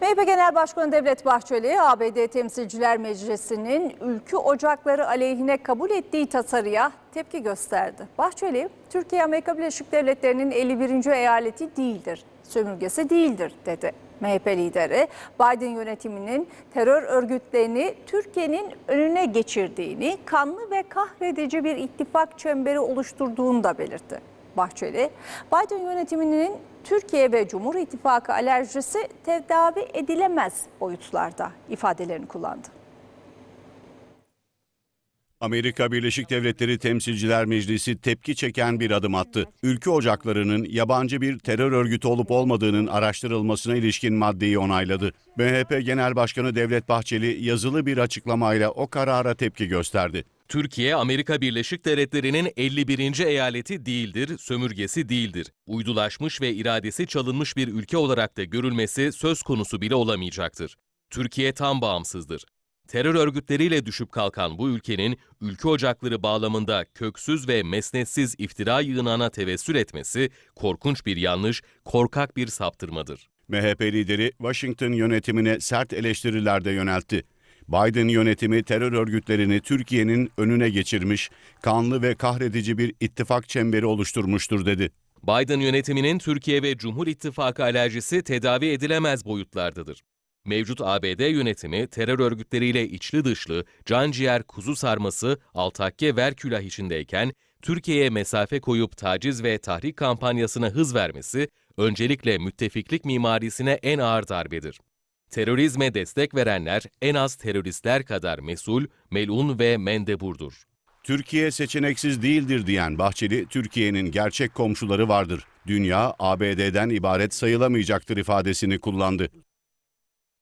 MHP Genel Başkanı Devlet Bahçeli, ABD Temsilciler Meclisi'nin ülkü ocakları aleyhine kabul ettiği tasarıya tepki gösterdi. Bahçeli, Türkiye Amerika Birleşik Devletleri'nin 51. eyaleti değildir, sömürgesi değildir dedi. MHP lideri Biden yönetiminin terör örgütlerini Türkiye'nin önüne geçirdiğini, kanlı ve kahredici bir ittifak çemberi oluşturduğunu da belirtti. Bahçeli, Biden yönetiminin Türkiye ve Cumhur İttifakı alerjisi tedavi edilemez boyutlarda ifadelerini kullandı. Amerika Birleşik Devletleri Temsilciler Meclisi tepki çeken bir adım attı. Ülke ocaklarının yabancı bir terör örgütü olup olmadığının araştırılmasına ilişkin maddeyi onayladı. MHP Genel Başkanı Devlet Bahçeli yazılı bir açıklamayla o karara tepki gösterdi. Türkiye, Amerika Birleşik Devletleri'nin 51. eyaleti değildir, sömürgesi değildir. Uydulaşmış ve iradesi çalınmış bir ülke olarak da görülmesi söz konusu bile olamayacaktır. Türkiye tam bağımsızdır. Terör örgütleriyle düşüp kalkan bu ülkenin ülke ocakları bağlamında köksüz ve mesnetsiz iftira yığınağına tevessül etmesi korkunç bir yanlış, korkak bir saptırmadır. MHP lideri Washington yönetimine sert eleştiriler de yöneltti. Biden yönetimi terör örgütlerini Türkiye'nin önüne geçirmiş, kanlı ve kahredici bir ittifak çemberi oluşturmuştur dedi. Biden yönetiminin Türkiye ve Cumhur İttifakı alerjisi tedavi edilemez boyutlardadır. Mevcut ABD yönetimi terör örgütleriyle içli dışlı, can ciğer kuzu sarması, altakke ver külah içindeyken Türkiye'ye mesafe koyup taciz ve tahrik kampanyasına hız vermesi öncelikle müttefiklik mimarisine en ağır darbedir. Terörizme destek verenler en az teröristler kadar mesul, melun ve mendeburdur. Türkiye seçeneksiz değildir diyen Bahçeli, Türkiye'nin gerçek komşuları vardır. Dünya ABD'den ibaret sayılamayacaktır ifadesini kullandı.